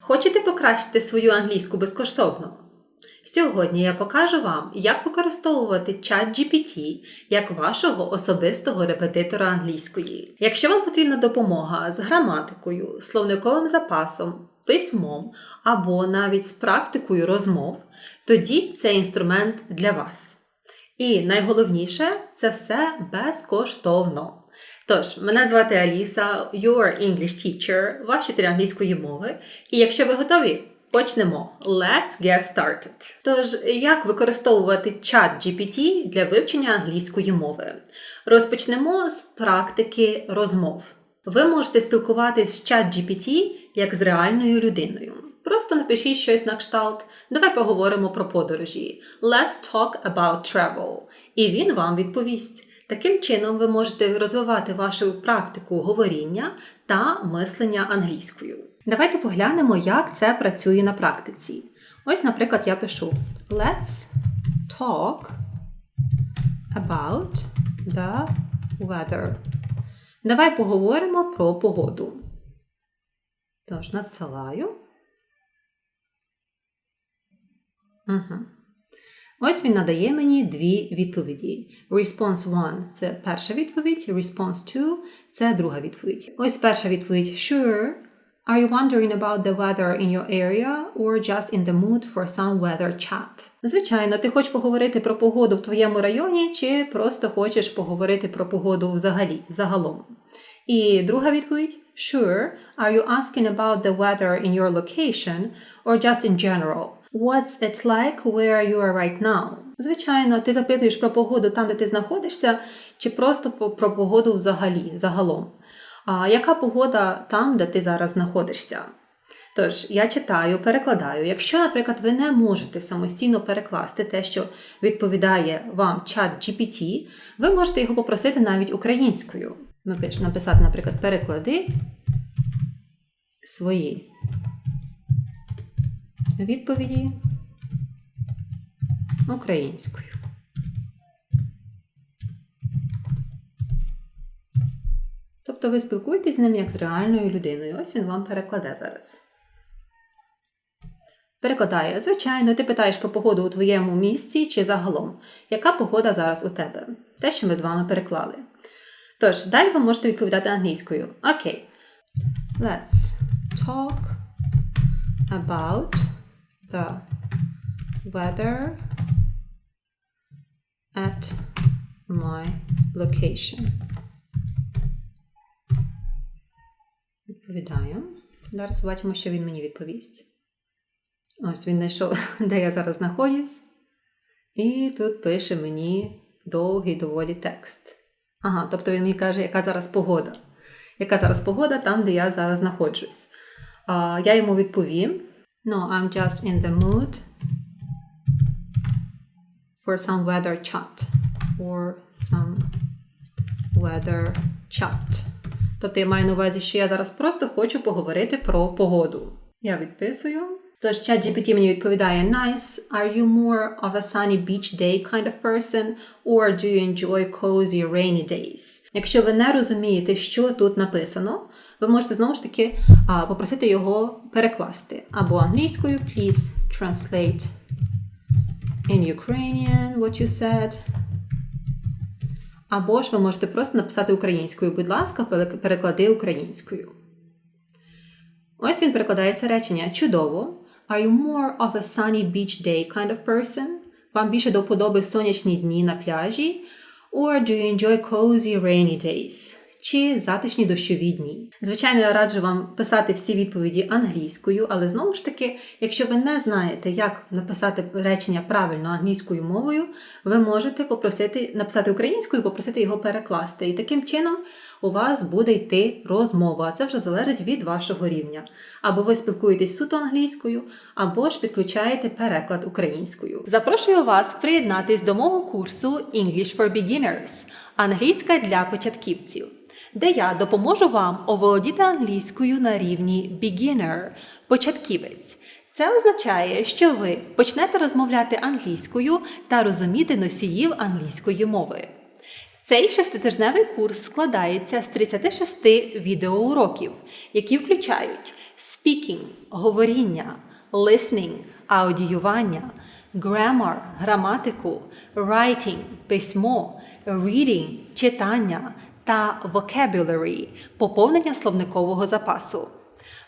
Хочете покращити свою англійську безкоштовно? Сьогодні я покажу вам, як використовувати чат GPT як вашого особистого репетитора англійської. Якщо вам потрібна допомога з граматикою, словниковим запасом, письмом або навіть з практикою розмов, тоді цей інструмент для вас. І найголовніше це все безкоштовно. Тож, мене звати Аліса, your English teacher, ваш вчитель англійської мови. І якщо ви готові, почнемо. Let's get started. Тож, як використовувати чат GPT для вивчення англійської мови? Розпочнемо з практики розмов. Ви можете спілкуватись з чат GPT як з реальною людиною. Просто напишіть щось на кшталт. Давай поговоримо про подорожі. Let's talk about travel. І він вам відповість. Таким чином, ви можете розвивати вашу практику говоріння та мислення англійською. Давайте поглянемо, як це працює на практиці. Ось, наприклад, я пишу Let's talk about the weather. Давай поговоримо про погоду. Тож, надсилаю. Угу. Ось він надає мені дві відповіді. Response 1 – це перша відповідь, response 2 – це друга відповідь. Ось перша відповідь Sure. Are you wondering about the weather in your area or just in the mood for some weather chat? Звичайно, ти хочеш поговорити про погоду в твоєму районі, чи просто хочеш поговорити про погоду взагалі, загалом. І друга відповідь Sure. Are you asking about the weather in your location or just in general? What's it like where you are right now? Звичайно, ти запитуєш про погоду там, де ти знаходишся, чи просто про погоду взагалі, загалом. А яка погода там, де ти зараз знаходишся? Тож, я читаю, перекладаю. Якщо, наприклад, ви не можете самостійно перекласти те, що відповідає вам чат GPT, ви можете його попросити навіть українською. Написати, наприклад, переклади свої відповіді українською. Тобто ви спілкуєтесь з ним як з реальною людиною. Ось він вам перекладе зараз. Перекладає, звичайно, ти питаєш про погоду у твоєму місці чи загалом. Яка погода зараз у тебе? Те, що ми з вами переклали. Тож, далі ви можете відповідати англійською. Окей. Let's talk about the weather at my location. Відповідаю. Зараз бачимо, що він мені відповість. Ось він знайшов, де я зараз знаходжусь. І тут пише мені довгий доволі текст. Ага, тобто він мені каже, яка зараз погода. Яка зараз погода там, де я зараз знаходжусь. Я йому відповім: No, I'm just in the mood for some weather chat. Or some weather chat. Тобто я маю на увазі, що я зараз просто хочу поговорити про погоду. Я відписую. Тож чат GPT мені відповідає Nice. Are you more of a sunny beach day kind of person? Or do you enjoy cozy rainy days? Якщо ви не розумієте, що тут написано, ви можете знову ж таки попросити його перекласти. Або англійською Please translate in Ukrainian what you said. Або ж ви можете просто написати українською, будь ласка, переклади українською. Ось він перекладає це речення. Чудово. Are you more of a sunny beach day kind of person? Вам більше до вподоби сонячні дні на пляжі? Or do you enjoy cozy rainy days? Чи затишні дощові дні? Звичайно, я раджу вам писати всі відповіді англійською, але знову ж таки, якщо ви не знаєте, як написати речення правильно англійською мовою, ви можете попросити написати українською, попросити його перекласти. І таким чином у вас буде йти розмова. Це вже залежить від вашого рівня. Або ви спілкуєтесь суто англійською, або ж підключаєте переклад українською. Запрошую вас приєднатись до мого курсу English for Beginners англійська для початківців, де я допоможу вам оволодіти англійською на рівні beginner початківець. Це означає, що ви почнете розмовляти англійською та розуміти носіїв англійської мови. Цей шеститижневий курс складається з 36 відеоуроків, які включають speaking – говоріння, listening – аудіювання, grammar – граматику, writing – письмо, reading – читання та vocabulary – поповнення словникового запасу.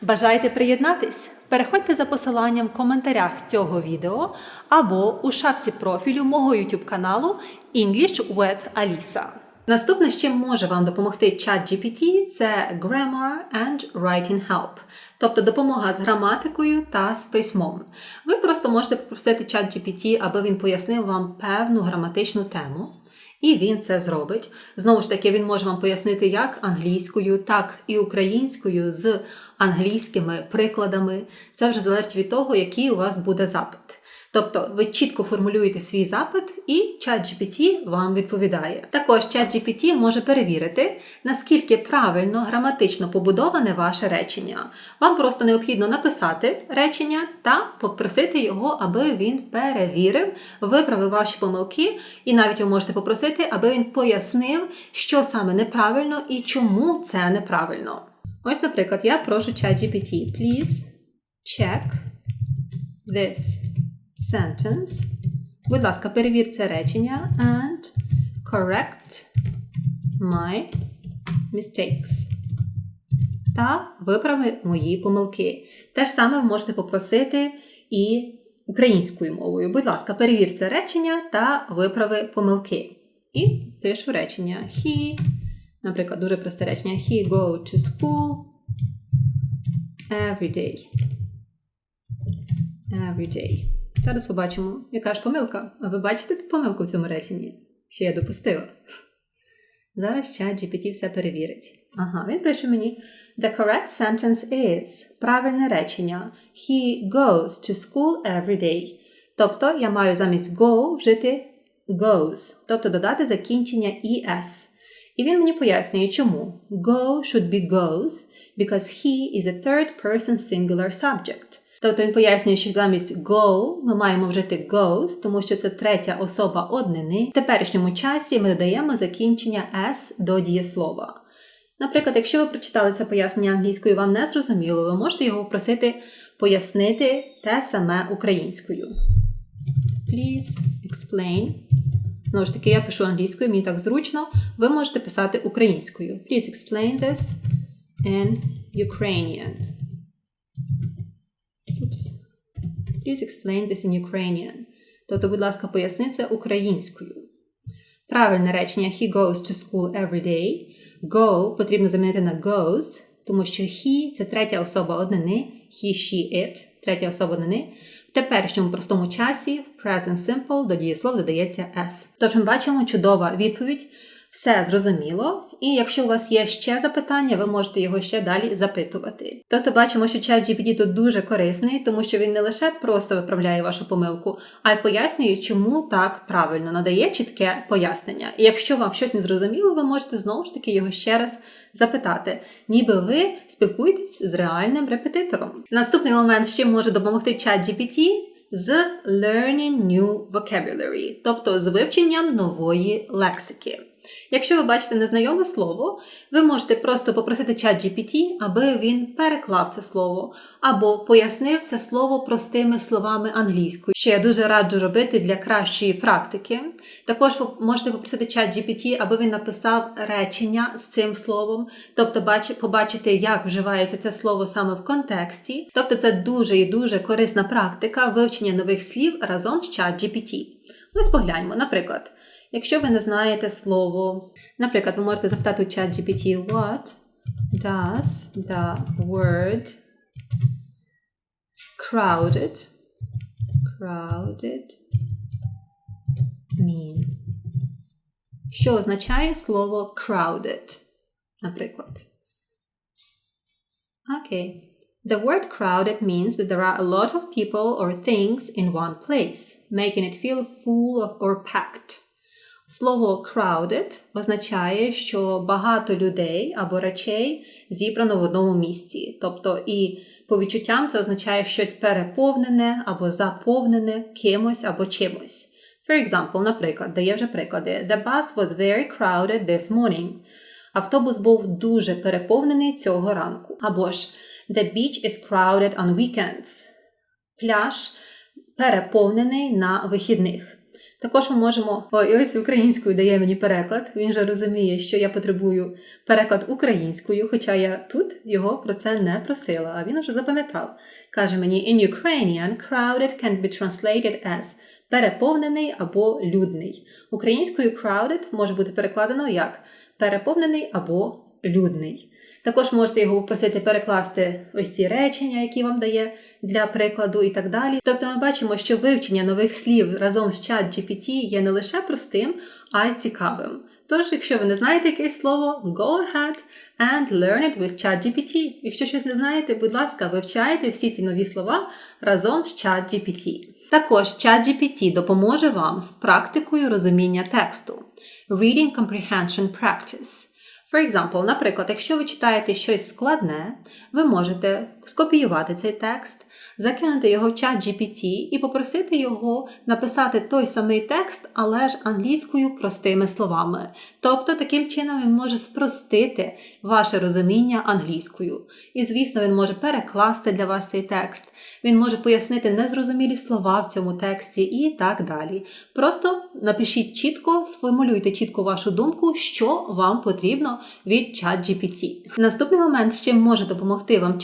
Бажаєте приєднатись? Переходьте за посиланням в коментарях цього відео або у шапці профілю мого YouTube каналу English with Alisa. Наступне, з чим може вам допомогти ChatGPT, це Grammar and Writing Help, тобто допомога з граматикою та з письмом. Ви просто можете попросити ChatGPT, аби він пояснив вам певну граматичну тему. І він це зробить. Знову ж таки, він може вам пояснити як англійською, так і українською з англійськими прикладами. Це вже залежить від того, який у вас буде запит. Тобто ви чітко формулюєте свій запит, і ChatGPT вам відповідає. Також ChatGPT може перевірити, наскільки правильно граматично побудоване ваше речення. Вам просто необхідно написати речення та попросити його, аби він перевірив, виправив ваші помилки, і навіть ви можете попросити, аби він пояснив, що саме неправильно і чому це неправильно. Ось, наприклад, я прошу ChatGPT, please check this sentence. Будь ласка, перевір це речення and correct my mistakes. Та виправи мої помилки. Те ж саме ви можете попросити і українською мовою. Будь ласка, перевір це речення та виправи помилки. І пишу речення he, наприклад, дуже просте речення he go to school every day. Every day. Зараз побачимо, яка ж помилка. А ви бачите помилку в цьому реченні? Що я допустила? Зараз чат GPT все перевірить. Ага, він пише мені: The correct sentence is правильне речення. He goes to school every day. Тобто я маю замість go вжити goes, тобто додати закінчення es. І він мені пояснює, чому. Go should be goes because he is a third person singular subject. Тобто він пояснює, що замість go ми маємо вжити goes, тому що це третя особа однини. В теперішньому часі ми додаємо закінчення s до дієслова. Наприклад, якщо ви прочитали це пояснення англійською, вам не зрозуміло, ви можете його попросити пояснити те саме українською. Please explain. Знову ж таки, я пишу англійською, мені так зручно. Ви можете писати українською. Please explain this in Ukrainian. Oops. Please explain this in Ukrainian. Тобто, будь ласка, поясни це українською. Правильне речення he goes to school every day. Go потрібно замінити на goes, тому що he це третя особа однини, he, she, it, третя особа однини. В теперішньому простому часі в present simple до дієслов додається s. Тож ми бачимо чудова відповідь. Все зрозуміло, і якщо у вас є ще запитання, ви можете його ще далі запитувати. Тобто бачимо, що чат GPT тут дуже корисний, тому що він не лише просто виправляє вашу помилку, а й пояснює, чому так правильно надає чітке пояснення. І якщо вам щось не зрозуміло, ви можете знову ж таки його ще раз запитати, ніби ви спілкуєтесь з реальним репетитором. Наступний момент, з чим може допомогти чат GPT – з learning new vocabulary, тобто з вивченням нової лексики. Якщо ви бачите незнайоме слово, ви можете просто попросити чат GPT, аби він переклав це слово, або пояснив це слово простими словами англійською, що я дуже раджу робити для кращої практики. Також ви можете попросити чат GPT, аби він написав речення з цим словом, тобто побачити, як вживається це слово саме в контексті. Тобто це дуже і дуже корисна практика вивчення нових слів разом з чат GPT. Ось погляньмо, наприклад. Якщо ви не знаєте слово, наприклад, ви можете запитати у чат GPT What does the word crowded crowded mean? Що означає слово crowded, наприклад? Окей. The word crowded means that there are a lot of people or things in one place, making it feel full of or packed. Слово crowded означає, що багато людей або речей зібрано в одному місці. Тобто, і по відчуттям це означає щось переповнене або заповнене кимось або чимось. For example, наприклад, дає вже приклади. The bus was very crowded this morning. Автобус був дуже переповнений цього ранку. Або ж The beach is crowded on weekends. Пляж переповнений на вихідних. Також ми можемо. Ой, ось українською дає мені переклад. Він же розуміє, що я потребую переклад українською, хоча я тут його про це не просила, а він вже запам'ятав. Каже мені: In Ukrainian, crowded can be translated as переповнений або людний. Українською crowded може бути перекладено як переповнений або людний. Також можете його попросити перекласти ось ці речення, які вам дає для прикладу, і так далі. Тобто ми бачимо, що вивчення нових слів разом з чат GPT є не лише простим, а й цікавим. Тож, якщо ви не знаєте якесь слово, go ahead and learn it with ChatGPT. Якщо щось не знаєте, будь ласка, вивчайте всі ці нові слова разом з ChatGPT. Також ChatGPT допоможе вам з практикою розуміння тексту. Reading Comprehension Practice. For example, наприклад, якщо ви читаєте щось складне, ви можете скопіювати цей текст, закинути його в чат GPT і попросити його написати той самий текст, але ж англійською простими словами. Тобто, таким чином він може спростити ваше розуміння англійською. І, звісно, він може перекласти для вас цей текст, він може пояснити незрозумілі слова в цьому тексті і так далі. Просто напишіть чітко, сформулюйте чітко вашу думку, що вам потрібно від ChatGPT. Наступний момент, з чим може допомогти вам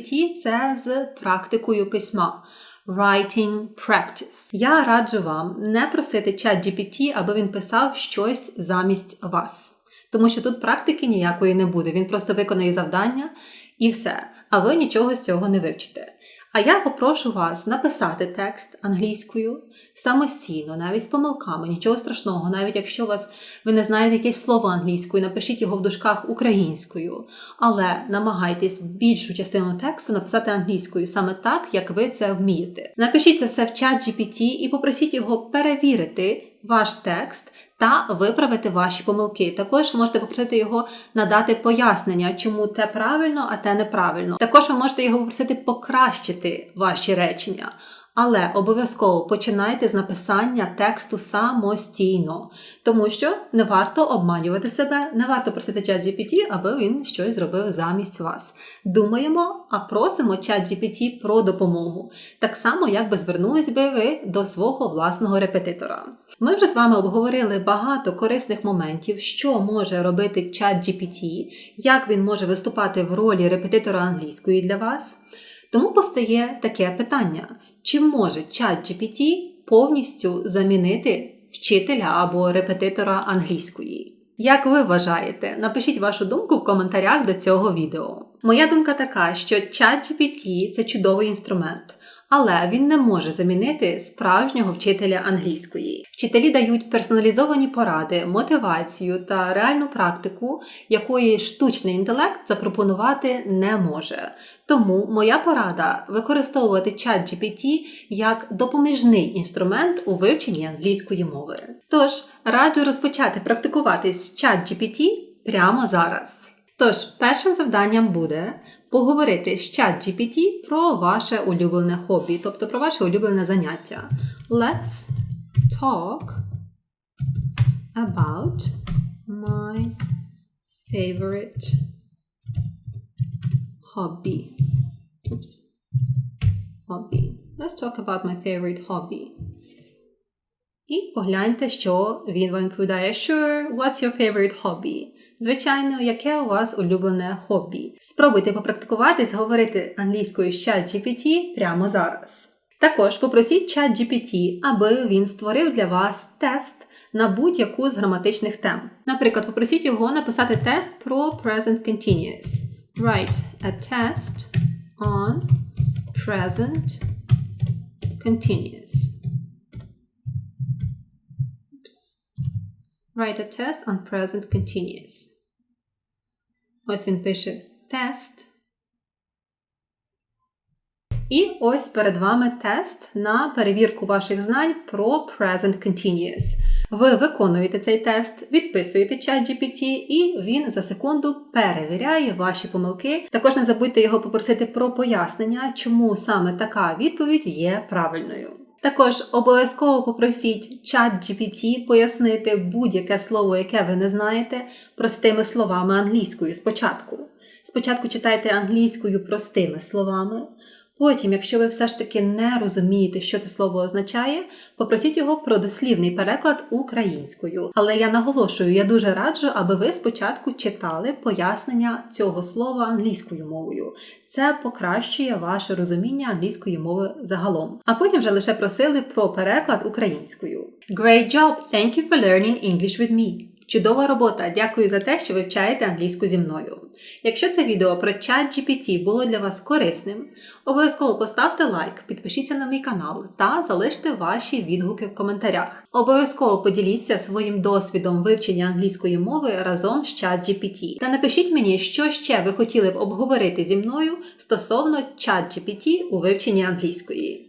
ChatGPT, це з практикою письма. Writing practice. Я раджу вам не просити чат GPT, аби він писав щось замість вас. Тому що тут практики ніякої не буде. Він просто виконає завдання і все. А ви нічого з цього не вивчите. А я попрошу вас написати текст англійською самостійно, навіть з помилками, нічого страшного, навіть якщо вас ви не знаєте якесь слово англійською, напишіть його в дужках українською, але намагайтесь більшу частину тексту написати англійською саме так, як ви це вмієте. Напишіть це все в чат GPT і попросіть його перевірити ваш текст та виправити ваші помилки. Також можете попросити його надати пояснення, чому те правильно, а те неправильно. Також ви можете його попросити покращити ваші речення. Але обов'язково починайте з написання тексту самостійно, тому що не варто обманювати себе, не варто просити чат GPT, аби він щось зробив замість вас. Думаємо, а просимо чат GPT про допомогу, так само, як би звернулись би ви до свого власного репетитора. Ми вже з вами обговорили багато корисних моментів, що може робити чат GPT, як він може виступати в ролі репетитора англійської для вас. Тому постає таке питання: чи може ChatGPT GPT повністю замінити вчителя або репетитора англійської? Як ви вважаєте? Напишіть вашу думку в коментарях до цього відео. Моя думка така, що ChatGPT – це чудовий інструмент. Але він не може замінити справжнього вчителя англійської. Вчителі дають персоналізовані поради, мотивацію та реальну практику, якої штучний інтелект запропонувати не може. Тому моя порада використовувати чат GPT як допоміжний інструмент у вивченні англійської мови. Тож раджу розпочати практикуватись чат GPT прямо зараз. Тож, першим завданням буде поговорити з чат GPT про ваше улюблене хобі, тобто про ваше улюблене заняття. Let's talk about my favorite hobby. Oops. Hobby. Let's talk about my favorite hobby. І погляньте, що він вам відповідає. Sure, what's your favorite hobby? Звичайно, яке у вас улюблене хобі? Спробуйте попрактикуватись говорити англійською з чат GPT прямо зараз. Також попросіть чат GPT, аби він створив для вас тест на будь-яку з граматичних тем. Наприклад, попросіть його написати тест про present continuous. Write a test on present continuous. Write a test on present continuous. Ось він пише тест. І ось перед вами тест на перевірку ваших знань про present continuous. Ви виконуєте цей тест, відписуєте чат GPT, і він за секунду перевіряє ваші помилки. Також не забудьте його попросити про пояснення, чому саме така відповідь є правильною. Також обов'язково попросіть чат GPT пояснити будь-яке слово, яке ви не знаєте, простими словами англійською спочатку. Спочатку читайте англійською простими словами. Потім, якщо ви все ж таки не розумієте, що це слово означає, попросіть його про дослівний переклад українською. Але я наголошую, я дуже раджу, аби ви спочатку читали пояснення цього слова англійською мовою. Це покращує ваше розуміння англійської мови загалом. А потім вже лише просили про переклад українською. Great job! Thank you for learning English with me. Чудова робота! Дякую за те, що вивчаєте англійську зі мною. Якщо це відео про чат GPT було для вас корисним, обов'язково поставте лайк, підпишіться на мій канал та залиште ваші відгуки в коментарях. Обов'язково поділіться своїм досвідом вивчення англійської мови разом з чат GPT. Та напишіть мені, що ще ви хотіли б обговорити зі мною стосовно чат GPT у вивченні англійської.